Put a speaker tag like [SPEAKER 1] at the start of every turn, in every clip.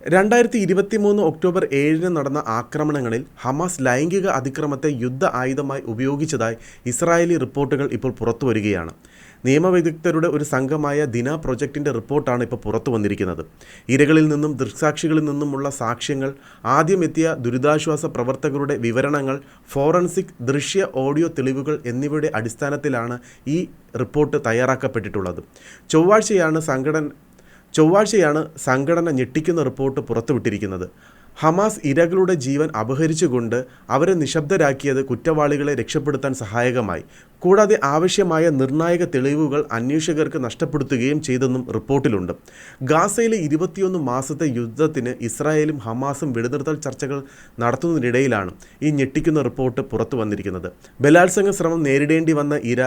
[SPEAKER 1] രണ്ടായിരത്തി ഇരുപത്തി മൂന്ന് ഒക്ടോബർ ഏഴിന് നടന്ന ആക്രമണങ്ങളിൽ ഹമാസ് ലൈംഗിക അതിക്രമത്തെ യുദ്ധ ആയുധമായി ഉപയോഗിച്ചതായി ഇസ്രായേലി റിപ്പോർട്ടുകൾ ഇപ്പോൾ പുറത്തു വരികയാണ്. നിയമവിദഗ്ധരുടെ ഒരു സംഘമായ ദിന പ്രൊജക്ടിന്റെ റിപ്പോർട്ടാണ് ഇപ്പോൾ പുറത്തു വന്നിരിക്കുന്നത്. ഇരകളിൽ നിന്നും ദൃക്സാക്ഷികളിൽ നിന്നുമുള്ള സാക്ഷ്യങ്ങൾ ആദ്യമെത്തിയ ദുരിതാശ്വാസ പ്രവർത്തകരുടെ വിവരണങ്ങൾ ഫോറൻസിക് ദൃശ്യ ഓഡിയോ തെളിവുകൾ എന്നിവയുടെ അടിസ്ഥാനത്തിലാണ് ഈ റിപ്പോർട്ട് തയ്യാറാക്കപ്പെട്ടിട്ടുള്ളത്. ചൊവ്വാഴ്ചയാണ് സംഘടന ചൊവ്വാഴ്ചയാണ് സംഘടന ഞെട്ടിക്കുന്ന റിപ്പോർട്ട് പുറത്തുവിട്ടിരിക്കുന്നത്. ഹമാസ് ഇരകളുടെ ജീവൻ അപഹരിച്ചുകൊണ്ട് അവരെ നിശബ്ദരാക്കിയത് കുറ്റവാളികളെ രക്ഷപ്പെടുത്താൻ സഹായകമായി. കൂടാതെ ആവശ്യമായ നിർണായക തെളിവുകൾ അന്വേഷകർക്ക് നഷ്ടപ്പെടുത്തുകയും ചെയ്തെന്നും റിപ്പോർട്ടിലുണ്ട്. ഗാസയിലെ ഇരുപത്തിയൊന്ന് മാസത്തെ യുദ്ധത്തിന് ഇസ്രായേലും ഹമാസും വെടിനിർത്തൽ ചർച്ചകൾ നടത്തുന്നതിനിടയിലാണ് ഈ ഞെട്ടിക്കുന്ന റിപ്പോർട്ട് പുറത്തു വന്നിരിക്കുന്നത് ബലാത്സംഗ ശ്രമം നേരിടേണ്ടി വന്ന ഇര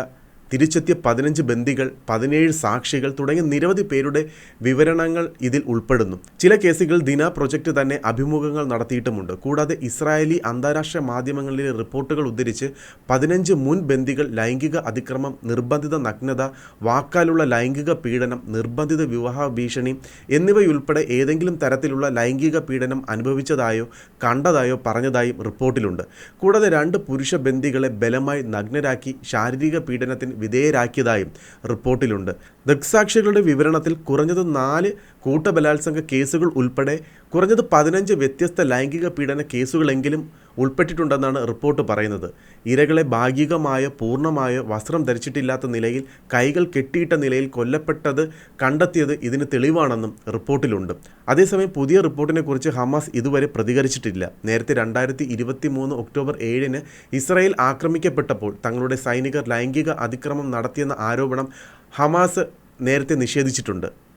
[SPEAKER 1] തിരിച്ചെത്തിയ പതിനഞ്ച് ബന്ദികൾ പതിനേഴ് സാക്ഷികൾ തുടങ്ങിയ നിരവധി പേരുടെ വിവരണങ്ങൾ ഇതിൽ ഉൾപ്പെടുന്നു. ചില കേസുകൾ ദിന പ്രൊജക്ട് തന്നെ അഭിമുഖങ്ങൾ നടത്തിയിട്ടുമുണ്ട്. കൂടാതെ ഇസ്രായേലി അന്താരാഷ്ട്ര മാധ്യമങ്ങളിലെ റിപ്പോർട്ടുകൾ ഉദ്ധരിച്ച് പതിനഞ്ച് മുൻ ബന്ദികൾ ലൈംഗിക അതിക്രമം നിർബന്ധിത നഗ്നത വാക്കാലുള്ള ലൈംഗിക പീഡനം നിർബന്ധിത വിവാഹ ഭീഷണി എന്നിവയുൾപ്പെടെ ഏതെങ്കിലും തരത്തിലുള്ള ലൈംഗിക പീഡനം അനുഭവിച്ചതായോ കണ്ടതായോ പറഞ്ഞതായും റിപ്പോർട്ടിലുണ്ട്. കൂടാതെ രണ്ട് പുരുഷ ബന്ദികളെ ബലമായി നഗ്നരാക്കി ശാരീരിക പീഡനത്തിന് വിധേയരാക്കിയതായും റിപ്പോർട്ടിലുണ്ട്. ദൃക്സാക്ഷികളുടെ വിവരണത്തിൽ കുറഞ്ഞത് നാല് കൂട്ടബലാത്സംഗ കേസുകൾ ഉൾപ്പെടെ കുറഞ്ഞത് പതിനഞ്ച് വ്യത്യസ്ത ലൈംഗിക പീഡന കേസുകളെങ്കിലും ഉൾപ്പെട്ടിട്ടുണ്ടെന്നാണ് റിപ്പോർട്ട് പറയുന്നത്. ഇരകളെ ഭാഗികമായ പൂർണമായ വസ്ത്രം ധരിച്ചിട്ടില്ലാത്ത നിലയിൽ കൈകൾ കെട്ടിയിട്ട നിലയിൽ കൊല്ലപ്പെട്ടത് കണ്ടെത്തിയത് ഇതിന് തെളിവാണെന്നും റിപ്പോർട്ടിലുണ്ട്. അതേസമയം പുതിയ റിപ്പോർട്ടിനെക്കുറിച്ച് ഹമാസ് ഇതുവരെ പ്രതികരിച്ചിട്ടില്ല. നേരത്തെ രണ്ടായിരത്തി ഇരുപത്തി മൂന്ന് ഒക്ടോബർ ഏഴിന് ഇസ്രായേൽ ആക്രമിക്കപ്പെട്ടപ്പോൾ തങ്ങളുടെ സൈനികർ ലൈംഗിക അതിക്രമം നടത്തിയെന്ന ആരോപണം ഹമാസ് നേരത്തെ നിഷേധിച്ചിട്ടുണ്ട്.